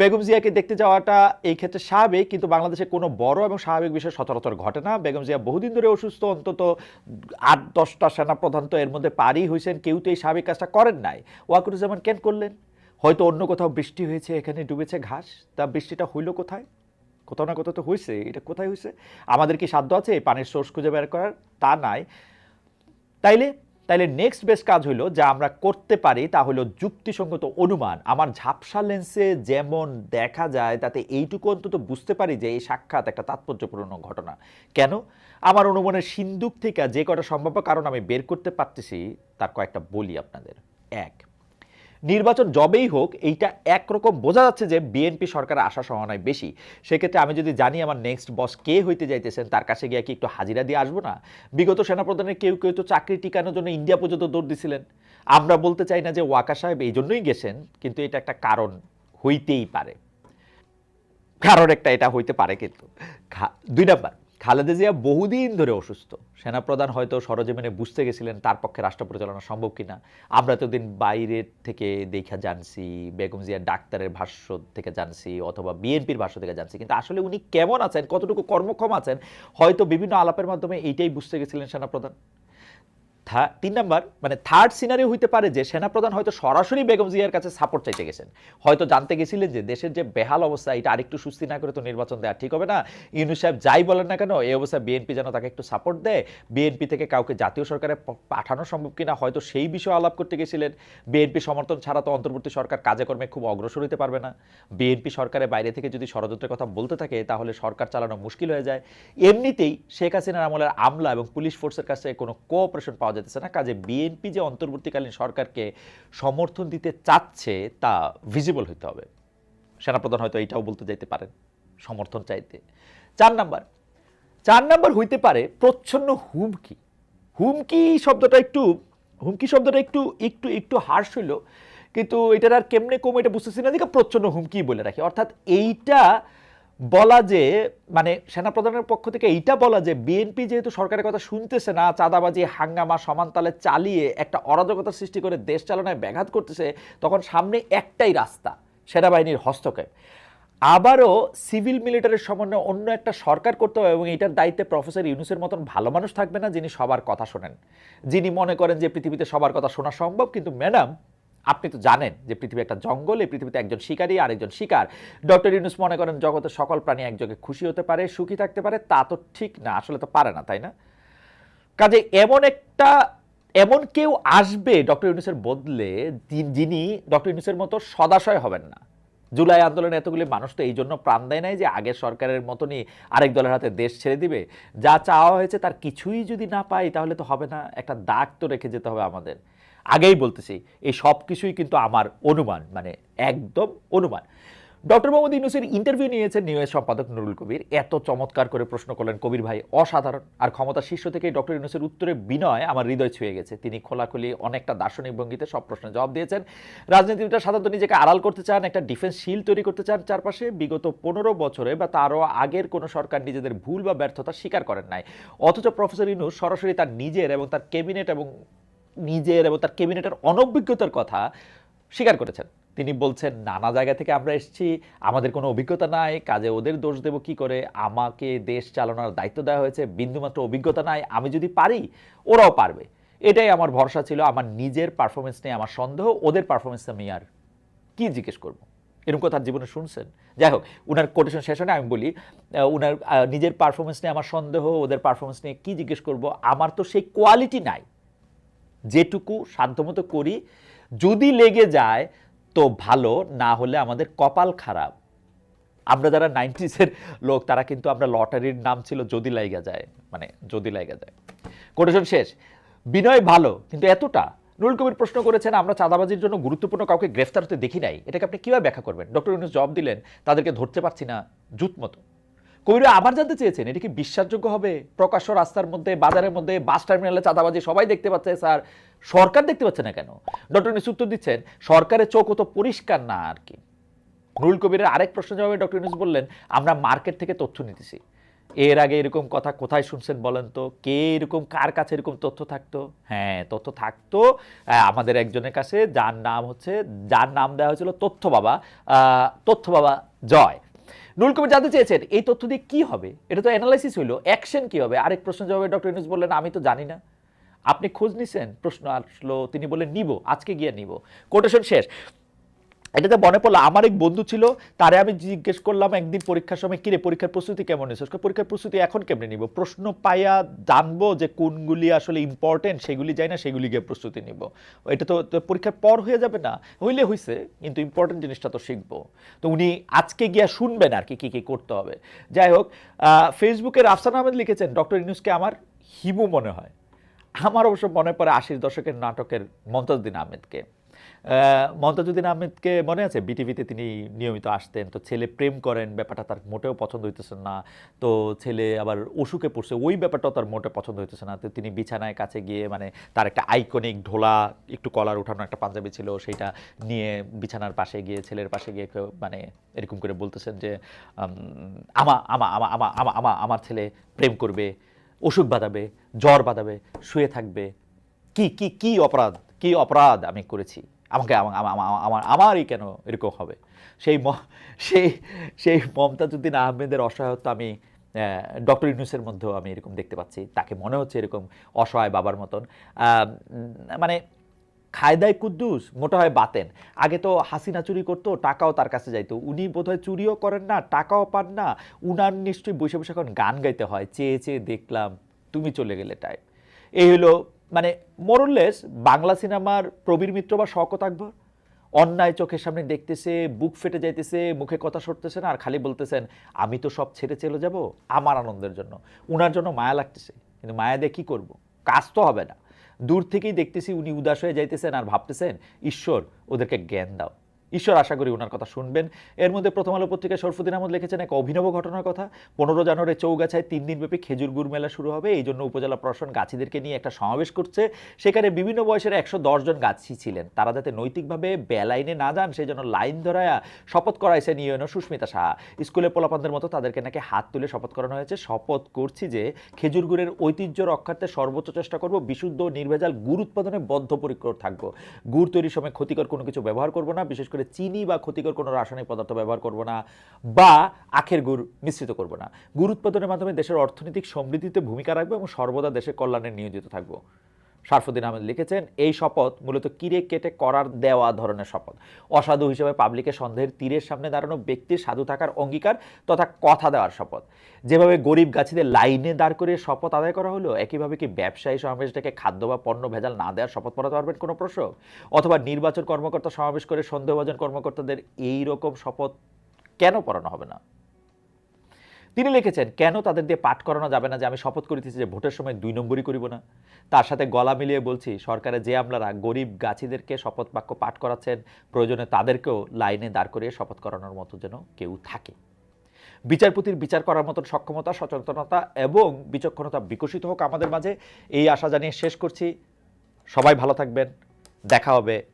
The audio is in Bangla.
বেগম জিয়াকে দেখতে যাওয়াটা এই ক্ষেত্রে স্বাভাবিক, কিন্তু বাংলাদেশে কোনো বড় এবং স্বাভাবিক বিষয় সচরাচর ঘটে না। বেগম জিয়া বহুদিন ধরে অসুস্থ, অন্তত আট, দশটা সেনাপ্রধান তো এর মধ্যে পারই হয়েছেন কেউ তো এই স্বাভাবিক কাজটা করেন নাই। ওয়াকুরুজ্জামান কেন করলেন? হয়তো অন্য কোথাও বৃষ্টি হয়েছে, এখানে ডুবেছে ঘাস। তা বৃষ্টিটা হইল কোথায়? কোথাও না কোথাও তো হয়েছে এটা কোথায় হয়েছে আমাদের কি সাধ্য আছে এই পানির সোর্স খুঁজে বের করার? তা নাই। তাইলে তাইলে নেক্সট বেস্ট কাজ হলো যা আমরা করতে পারি, তা হলো যুক্তিসঙ্গত অনুমান। আমার ঝাপসা লেন্সে যেমন দেখা যায়, তাতে এইটুকু অন্তত বুঝতে পারি যে এই সাক্ষাৎ একটা তাৎপর্যপূর্ণ ঘটনা। কেন? আমার অনুমানের সিন্দুক থেকে যে কটা সম্ভাব্য কারণ আমি বের করতে পারতেছি, তার কয়েকটা বলি আপনাদের। এক নির্বাচন যবেই হোক, এইটা একরকম বোঝা যাচ্ছে যে বিএনপি সরকারের আশা সম্ভাবনায় বেশি। সেক্ষেত্রে আমি যদি জানি আমার নেক্সট বস কে হইতে যাইতেছেন, তার কাছে গিয়ে কি একটু হাজিরা দিয়ে আসব না? বিগত সেনাপ্রধানের কেউ কেউ তো চাকরি টিকানোর জন্য ইন্ডিয়া পর্যন্ত দৌড় দিছিলেন। আমরা বলতে চাই না যে ওয়াকা সাহেব এই জন্যই গেছেন, কিন্তু এটা একটা কারণ হইতেই পারে। কারণ একটা এটা হইতে পারে কিন্তু। দুই নাম্বার খালেদা জিয়া বহুদিন ধরে অসুস্থ। সেনাপ্রধান হয়তো সরজমিনে বুঝতে গেছিলেন তার পক্ষে রাষ্ট্র পরিচালনা সম্ভব কিনা। আমরা তো দিন বাইরের থেকে দেখা জানছি, বেগম জিয়া ডাক্তারের ভাষ্য থেকে জানছি অথবা বিএনপির ভাষ্য থেকে জানছি। কিন্তু আসলে উনি কেমন আছেন, কতটুকু কর্মক্ষম আছেন, হয়তো বিভিন্ন আলাপের মাধ্যমে এইটাই বুঝতে গেছিলেন সেনাপ্রধান। তিন নাম্বার মানে থার্ড সিনারি হইতে পারে যে সেনাপ্রধান হয়তো সরাসরি বেগম জিয়ার কাছে সাপোর্ট চাইতে গেছেন। হয়তো জানতে গেছিলেন যে দেশের যে বেহাল অবস্থা, এটা আরেকটু সুস্থি না করে তো নির্বাচন দেওয়া ঠিক হবে না। ইউনুস সাহেব যাই বলেন না কেন, এই অবস্থায় বিএনপি যেন তাকে একটু সাপোর্ট দেয়। বিএনপি থেকে কাউকে জাতীয় সরকারে পাঠানো সম্ভব কিনা, হয়তো সেই বিষয়ে আলাপ করতে গেছিলেন। বিএনপি সমর্থন ছাড়া তো অন্তর্বর্তী সরকার কাজে কর্মে খুব অগ্রসর হতে পারবে না। বিএনপি সরকারের বাইরে থেকে যদি ষড়যন্ত্রের কথা বলতে থাকে, তাহলে সরকার চালানো মুশকিল হয়ে যায়। এমনিতেই শেখ হাসিনার আমলের আমলা এবং পুলিশ ফোর্সের কাছে কোনো কোঅপারেশন পাওয়া যেতেছে না। কাজে বিএনপি যে অন্তর্বর্তীকালীন সরকারকে সমর্থন দিতে চাচ্ছে, তা ভিজিবল হতে হবে। সেনাপ্রধান হয়তো এইটাও বলতে যাইতে পারেন, সমর্থন চাইতে। চার নাম্বার। চার নাম্বার হইতে পারে প্রচ্ছন্ন হুমকি। হুমকি শব্দটা একটু, হুমকি শব্দটা একটু একটু একটু হার্স হইল, কিন্তু এটার আর কেমনে কম এটা বুঝতেছি না। দিকে প্রচ্ছন্ন হুমকি বলে রাখি। অর্থাৎ এইটা বলা যে মানে সেনাপ্রধানের পক্ষ থেকে এইটা বলা যে বিএনপি যেহেতু সরকারের কথা শুনতেছে না, চাঁদাবাজি, হাঙ্গামা, সমানতালে চালিয়ে একটা অরাজকতা সৃষ্টি করে দেশ চালনায় ব্যাঘাত করতেছে, তখন সামনে একটাই রাস্তা, সেনাবাহিনীর হস্তক্ষেপ। আবারও সিভিল মিলিটারির সমন্বয়ে অন্য একটা সরকার করতে হবে এবং এটার দায়িত্বে প্রফেসর ইউনুসের মতন ভালো মানুষ থাকবে না যিনি সবার কথা শোনেন। যিনি মনে করেন যে, পৃথিবীতে সবার কথা শোনা সম্ভব, কিন্তু ম্যাডাম আপনি তো জানেন যে পৃথিবী একটা জঙ্গল, এই পৃথিবীতে একজন শিকারী আর একজন শিকার। ডক্টর ইউনুস মনে করেন জগতের সকল প্রাণী একযোগে খুশি হতে পারে, সুখী থাকতে পারে, তা তো ঠিক না, আসলে তো পারে না, তাই না? কাজে এমন একটা, এমন কেউ আসবে ডক্টর ইউনুসের বদলে যিনি ডক্টর ইউনুসের মতো সদাশয় হবেন না। জুলাই আন্দোলনে এতগুলি মানুষ তো এই জন্য প্রাণ দেয় নাই যে আগের সরকারের মতনই আরেক দলের হাতে দেশ ছেড়ে দিবে। যা চাওয়া হয়েছে তার কিছুই যদি না পাই, তাহলে তো হবে না। একটা দাগ তো রেখে যেতে হবে আমাদের। আগেই বলতেছি, এই সব কিছুই কিন্তু আমার অনুমান মানে একদম অনুমান। ডক্টর মোহাম্মদ ইউনুসের ইন্টারভিউ নিয়েছেন নিউজ সম্পাদক নুরুল কবির। এত চমৎকার করে প্রশ্ন করলেন কবির ভাই। অসাধারণ। আর ক্ষমতা শীর্ষ থেকে ডক্টর ইউনুসের উত্তরে বিনয় আমার হৃদয় ছুঁয়ে গেছে। তিনি খোলাখুলি অনেকটা দার্শনিক ভঙ্গিতে সব প্রশ্নের জবাব দিয়েছেন। রাজনীতিবিদরা সাধারণত নিজেকে আড়াল করতে চান, একটা ডিফেন্স শিল তৈরি করতে চান। চারপাশে বিগত পনেরো বছরে বা তারও আগের কোনো সরকার নিজেদের ভুল বা ব্যর্থতা স্বীকার করেন নাই। অথচ প্রফেসর ইউনুস সরাসরি তার নিজের এবং তার ক্যাবিনেট এবং নিজের এবং তার ক্যাবিনেটের অনভিজ্ঞতার কথা স্বীকার করেছেন। তিনি বলছেন, নানা জায়গা থেকে আমরা এসেছি, আমাদের কোনো অভিজ্ঞতা নাই, কাজে ওদের দোষ দেব কি করে? আমাকে দেশ চালানোর দায়িত্ব দেওয়া হয়েছে, বিন্দুমাত্র অভিজ্ঞতা নাই, আমি যদি পারি, ওরাও পারবে। এটাই আমার ভরসা ছিল, আমার নিজের পারফরমেন্স নিয়ে আমার সন্দেহ, ওদের পারফরমেন্স আমি আর কি জিজ্ঞেস করব? এরকম কথা জীবনে শুনছেন? যাই হোক, উনার কোটেশন হয় আমি বলি উনার নিজের পারফরমেন্স নিয়ে আমার সন্দেহ, ওদের পারফরমেন্স নিয়ে কি জিজ্ঞেস করব? আমার তো সেই কোয়ালিটি নাই। যেটুকু সাধ্যমতো করি, যদি লেগে যায় তো ভালো, না হলে আমাদের কপাল খারাপ। আমরা যারা নাইনটিসের লোক, তারা কিন্তু আমরা লটারির নাম ছিল যদি লাইগা যায় মানে যদি লাইগা যায়। কোটেশন শেষ। বিনয় ভালো, কিন্তু এতটা? নুরুল কবির প্রশ্ন করেছেন, আমরা চাঁদাবাজির জন্য গুরুত্বপূর্ণ কাউকে গ্রেফতার হতে দেখি নাই। এটাকে আপনি কীভাবে ব্যাখ্যা করবেন? ডক্টর ইউনুস জবাব দিলেন, তাদেরকে ধরতে পারছি না, জুত মতো। কবিরা আবার জানতে চেয়েছেন, এটা কি বিশ্বাসযোগ্য হবে? প্রকাশ্য রাস্তার মধ্যে, বাজারের মধ্যে, বাস টার্মিনালে চাঁদাবাজি সবাই দেখতে পাচ্ছে, স্যার। সরকার দেখতে পাচ্ছে না কেন? ডক্টর ইউনুস উত্তর দিচ্ছেন, সরকারের চোখ তো পরিষ্কার না আর কি। নুরুল কবিরের আরেক প্রশ্ন জবাবে ডক্টর ইউনুস বললেন, আমরা মার্কেট থেকে তথ্য নিতেছি। এর আগে এরকম কথা কোথায় শুনছেন বলেন তো? কে এরকম, কার কাছে এরকম তথ্য থাকতো? হ্যাঁ তথ্য থাকতো আমাদের একজনের কাছে, যার নাম হচ্ছে, যার নাম দেওয়া হয়েছিল তথ্য বাবা তথ্য বাবা জয়। নুল কবির জানতে চেয়েছেন, এই তথ্য দিয়ে কী হবে? এটা তো অ্যানালাইসিস হইল অ্যাকশন কী হবে? আরেক প্রশ্ন জবাবে ডক্টর ইউনুস বললেন, আমি তো জানি না। আপনি খোঁজ নিছেন, প্রশ্ন আসলো, তিনি বললেন, নিব, আজকে গিয়ে নিব। কোটেশন শেষ। এটাতে মনে পড়ল আমার এক বন্ধু ছিল তারে আমি জিজ্ঞেস করলাম একদিন পরীক্ষার সময় কিরে পরীক্ষার প্রস্তুতি কেমন নিয়েছিস? পরীক্ষার প্রস্তুতি এখন কেমনে নিব? প্রশ্ন পাইয়া জানব যে কোনগুলি আসলে ইম্পর্টেন্ট সেগুলি যাই না সেগুলি গিয়ে প্রস্তুতি নিব। এটা তো পরীক্ষার পর হয়ে যাবে না? হইলে হইছে কিন্তু ইম্পর্টেন্ট জিনিসটা তো শিখব। তো উনি আজকে গিয়া শুনবেন আর কি কী কী করতে হবে। যাই হোক আহ, ফেসবুকের আফসান আহমেদ লিখেছেন ডক্টর ইনুসকে আমার হিমু মনে হয়। আমার অবশ্য মনে পড়ে আশির দশকের নাটকের মমতাজুদ্দিন আহমেদকে। আহ, মমতাজুদ্দিন আহমেদকে মনে আছে? বিটিভিতে তিনি নিয়মিত আসতেন, তো ছেলে প্রেম করেন, ব্যাপারটা তার মোটেও পছন্দ হইতেছে না। তো ছেলে আবার অসুখে পড়ছে, ওই ব্যাপারটাও তার মোটে পছন্দ হইতেছে না। তো তিনি বিছানায় কাছে গিয়ে মানে তার একটা আইকনিক ঢোলা, একটু কলার উঠানো একটা পাঞ্জাবি ছিল, সেইটা নিয়ে বিছানার পাশে গিয়ে, ছেলের পাশে গিয়ে মানে এরকম করে বলতেছেন যে আমা আমা আমা আমা আমা আমা, আমার ছেলে প্রেম করবে, অসুখ বাঁধাবে, জ্বর বাঁধাবে, শুয়ে থাকবে। কি কি কি অপরাধ? কি অপরাধ আমি করেছি? আমাকে আমা- আমা- আমা- আমার আমারই কেন এরকম হবে? সেই সেই সেই মমতাজুদ্দিন আহমেদের অসহায়তা আমি ডক্টর ইউনুসের মধ্যেও আমি এরকম দেখতে পাচ্ছি। তাকে মনে হচ্ছে এরকম অসহায় বাবার মতন। মানে খায়দায় কুদ্দুস, মোটা হয় বাতেন। আগে তো হাসিনা চুরি করতো, টাকাও তার কাছে যাইতো। উনি বোধহয় চুরিও করেন না, টাকাও পান না। উনার নিশ্চয়ই বসে বসে এখন গান গাইতে হয়। চেয়ে চেয়ে দেখলাম, তুমি চলে গেলে টাইপ এই হলো মানে মোরললেস বাংলা সিনেমার প্রবীর মিত্র বা শওকত আকবর অন্যায় চোখের সামনে দেখতেছে, বুক ফেটে যাইতেছে, মুখে কথা সরতেছে না, আর খালি বলতেছেন, আমি তো সব ছেড়ে চলে যাব আমার আনন্দের জন্য। উনার জন্য মায়া লাগতেছে। কিন্তু মায়া দিয়ে কী করব? কাজ তো হবে না। দূর থেকেই দেখতেছি উনি উদাস হয়ে যাইতেছেন আর ভাবতেছেন, ঈশ্বর, ওদেরকে জ্ঞান দাও। ঈশ্বর আশা করি ওনার কথা শুনবেন। এর মধ্যে প্রথম আলো পত্রিকায় শরফুদ্দিন আহমদ লিখেছেন এক অভিনব ঘটনার কথা। পনেরো জানুয়ারি চৌগাছায় তিন দিনব্যাপী খেজুর গুড় মেলা শুরু হবে। এই জন্য উপজেলা প্রশাসন গাছিদেরকে নিয়ে একটা সমাবেশ করছে। সেখানে বিভিন্ন বয়সের একশো দশ জন গাছি ছিলেন। তারা যাতে নৈতিকভাবে বেলাইনে না যান, সেই জন্য লাইন ধরায়া শপথ করাইছেন ইউএনও সুস্মিতা সাহা। স্কুলে পোলাপানদের মতো তাদেরকে নাকি হাত তুলে শপথ করানো হয়েছে। শপথ করছি যে খেজুর গুড়ের ঐতিহ্য রক্ষার্থে সর্বোচ্চ চেষ্টা করব, বিশুদ্ধ নির্ভেজাল গুড় উৎপাদনে বদ্ধপরিকর থাকব। গুড় তৈরির সময় ক্ষতিকর কোনো কিছু ব্যবহার করব না, বিশেষ করে চিনি বা ক্ষতিকর কোনো রাসায়নিক পদার্থ ব্যবহার করব না বা আখের গুড় মিশ্রিত করব না। গুড় উৎপাদনের মাধ্যমে দেশের অর্থনৈতিক সমৃদ্ধিতে ভূমিকা রাখব এবং সর্বদা দেশের কল্যাণে নিয়োজিত থাকব। শারফুদ্দিন আহমেদ লিখেছেন, এই শপথ মূলত কিরে কেটে করার দেওয়া ধরনের শপথ। অসাধু হিসেবে পাবলিকের সন্দেহের তীরের সামনে দাঁড়ানো ব্যক্তির সাধু থাকার অঙ্গীকার তথা কথা দেওয়ার শপথ। যেভাবে গরিব গাছিদের লাইনে দাঁড় করে শপথ আদায় করা হলো, একইভাবে কি ব্যবসায়ী সমাবেশটাকে খাদ্য বা পণ্য ভেজাল না দেওয়ার শপথ পড়াতে পারবেন কোনো প্রশ্ন অথবা নির্বাচন কর্মকর্তা সমাবেশ করে সন্দেহভাজন কর্মকর্তাদের এই রকম শপথ কেন পড়ানো হবে না? তিনি লিখেছেন, কেন তাদের দিয়ে পাঠ করানো যাবে না যে আমি শপথ করিতেছি যে ভোটের সময় দুই নম্বরই করিব না? তার সাথে গলা মিলিয়ে বলছি সরকারে যে আমলারা গরিব গাছিদেরকে শপথ বাক্য পাঠ করাচ্ছেন, প্রয়োজনে তাদেরকেও লাইনে দাঁড় করিয়ে শপথ করানোর মতো যেন কেউ থাকে। বিচারপতির বিচার করার মতন সক্ষমতা, সচেতনতা এবং বিচক্ষণতা বিকশিত হোক আমাদের মাঝে, এই আশা জানিয়ে শেষ করছি। সবাই ভালো থাকবেন। দেখা হবে